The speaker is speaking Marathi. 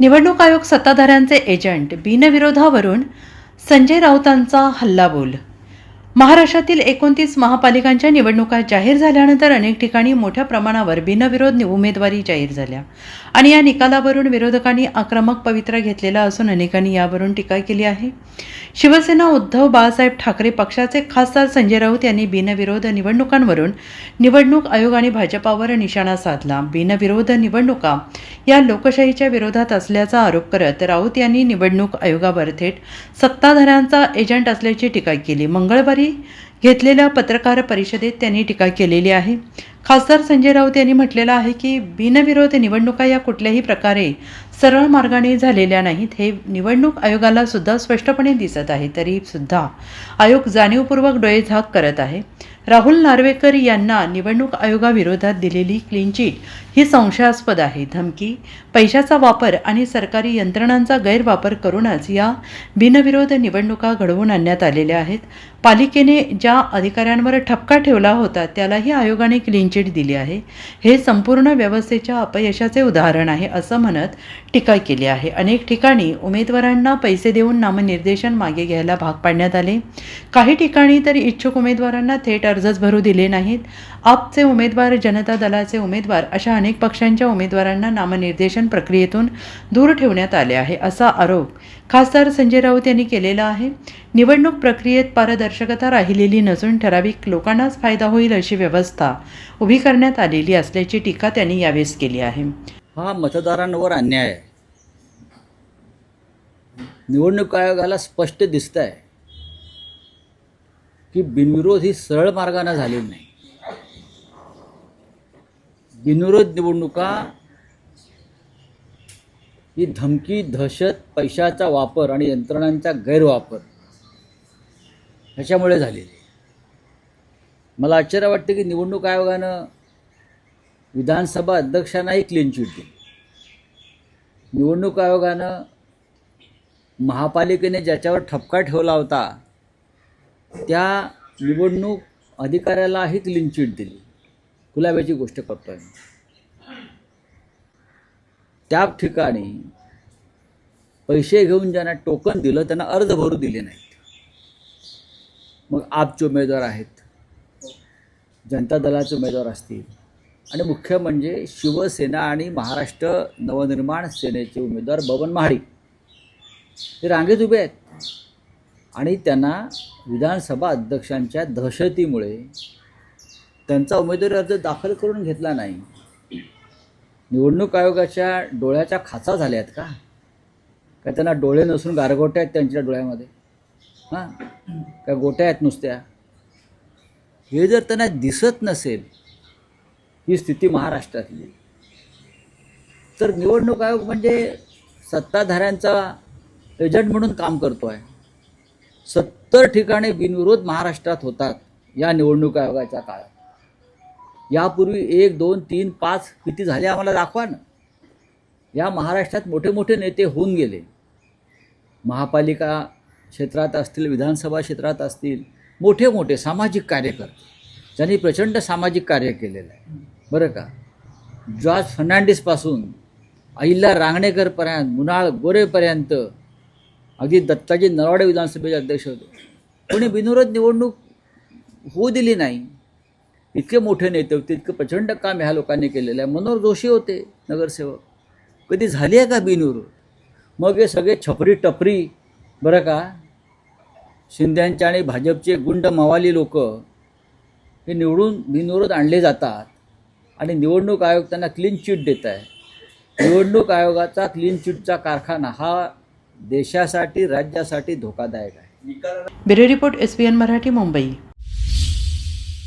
निवडणूक आयोग सत्ताधाऱ्यांचे एजंट बिनविरोधावरून संजय राऊतांचा हल्लाबोल महाराष्ट्रातील एकोणतीस महापालिकांच्या निवडणुका जाहीर झाल्यानंतर अनेक ठिकाणी मोठ्या प्रमाणावर बिनविरोध उमेदवारी जाहीर झाल्या. आणि या निकालावरून विरोधकांनी आक्रमक पवित्रा घेतलेला असून अनेकांनी यावरून टीका केली आहे. शिवसेना उद्धव बाळासाहेब ठाकरे पक्षाचे खासदार संजय राऊत यांनी बिनविरोध निवडणुकांवरून निवडणूक आयोग आणि भाजपावर निशाणा साधला. बिनविरोध निवडणुका या लोकशाहीच्या विरोधात असल्याचा आरोप करत राऊत यांनी निवडणूक आयोगावर थेट सत्ताधाऱ्यांचा एजंट असल्याची टीका केली. मंगळवारी घेतलेल्या पत्रकार परिषदेत त्यांनी टीका केलेली आहे. खासदार संजय राऊत यांनी म्हटलेलं आहे की बिनविरोध निवडणुका या कुठल्याही प्रकारे सरळ मार्गाने झालेल्या नाहीत. हे निवडणूक आयोगाला सुद्धा स्पष्टपणे दिसत आहे तरी सुद्धा आयोग जाणीवपूर्वक डोळे झाक करत आहे. राहुल नार्वेकर यांना निवडणूक आयोगाविरोधात दिलेली क्लीन चिट ही संशयास्पद आहे. धमकी पैशाचा वापर आणि सरकारी यंत्रणांचा गैरवापर करूनच या बिनविरोध निवडणुका घडवून आणण्यात आलेल्या आहेत. पालिकेने ज्या अधिकाऱ्यांवर ठपका ठेवला होता त्यालाही आयोगाने क्लीन चिट दिली आहे. हे संपूर्ण व्यवस्थेच्या अपयशाचे उदाहरण आहे असं म्हणत टीका केली आहे. अनेक ठिकाणी उमेदवारांना पैसे देऊन नामनिर्देशन मागे घ्यायला भाग पाडण्यात आले. काही ठिकाणी तर इच्छुक उमेदवारांना थेट अर्जच भरू दिले नाहीत. आपचे उमेदवार जनता दलाचे उमेदवार अशा अनेक पक्षांच्या उमेदवारांना नामनिर्देशन प्रक्रियेतून दूर ठेवण्यात आले आहे असा आरोप खासदार संजय राऊत यांनी केलेला आहे. निवडणूक प्रक्रियेत पारदर्शकता राहिलेली नसून ठराविक लोकांनाच फायदा होईल अशी व्यवस्था उभी करण्यात आलेली असल्याची टीका त्यांनी यावेळेस केली आहे. हा मतदारांवर अन्याय आहे. निवडणूक आयोगाला स्पष्ट दिसत आहे की बिनविरोध ही सरळ मार्गाने झालेली नाही. बिनविरोध निवडणुका ही धमकी दहशत पैशाचा वापर आणि यंत्रणांचा गैरवापर ह्याच्यामुळे झालेली मला आश्चर्य वाटते की निवडणूक आयोगानं विधानसभा अध्यक्षांनाही क्लीन चिट दिली. निवडणूक आयोगानं महापालिकेने ज्याच्यावर ठपका ठेवला होता त्या निवडणूक अधिकाऱ्यालाही क्लीन चिट दिली. गुलाब्याची गोष्ट करतो आहे त्या ठिकाणी पैसे घेऊन ज्यांना टोकन दिलं त्यांना अर्ज भरू दिले नाहीत. मग आपचे उमेदवार आहेत. जनता दलाचे उमेदवार असतील. आणि मुख्य म्हणजे शिवसेना आणि महाराष्ट्र नवनिर्माण सेनेचे उमेदवार बबन महाडिक. ते रांगेत उभे आहेत. आणि त्यांना विधानसभा अध्यक्षांच्या दहशतीमुळे त्यांचा उमेदवारी अर्ज दाखल करून घेतला नाही. निवडणूक आयोगाच्या डोळ्याच्या खाचा झाल्या आहेत का काय त्यांना डोळे नसून गारगोट्या आहेत त्यांच्या डोळ्यामध्ये? हां? काय गोट्या आहेत नुसत्या? हे जर त्यांना दिसत नसेल ही स्थिती महाराष्ट्रातली. तर निवडणूक आयोग म्हणजे सत्ताधाऱ्यांचा एजंट म्हणून काम करतो आहे सत्तर ठिकाणी बिनविरोध महाराष्ट्रात होतात या निवडणूक आयोगाच्या काळात. यापूर्वी एक दोन तीन पाच किती झाले आम्हाला दाखवा ना. या महाराष्ट्रात मोठे मोठे नेते होऊन गेले. महापालिका क्षेत्रात असतील विधानसभा क्षेत्रात असतील मोठे मोठे सामाजिक कार्यकर्ते. ज्यांनी प्रचंड सामाजिक कार्य केलेलं आहे. बरं का? जॉर्ज फर्नांडिसपासून अहिल्या रांगणेकरपर्यंत मुनाळ गोरेपर्यंत अगदी दत्ताजी नरवाडे विधानसभेचे अध्यक्ष होते. कोणी बिनविरोध निवडणूक होऊ दिली नाही. इतके मोठे नेते होते इतकं प्रचंड काम ह्या लोकांनी केलेलं आहे. मनोहर जोशी होते नगरसेवक. कधी झाली आहे का बिनविरोध? मग हे सगळे छपरी टपरी बरं का? शिंद्यांचे आणि भाजपचे गुंड मवाली लोक हे निवडून बिनविरोध आणले जातात. आणि निवडणूक आयोग त्यांना क्लीन चिट देत आहे. निवडणूक आयोगाचा क्लीन चिटचा कारखाना हा देशासाठी राज्यासाठी धोकादायक आहे. Bureau report S Marathi Mumbai.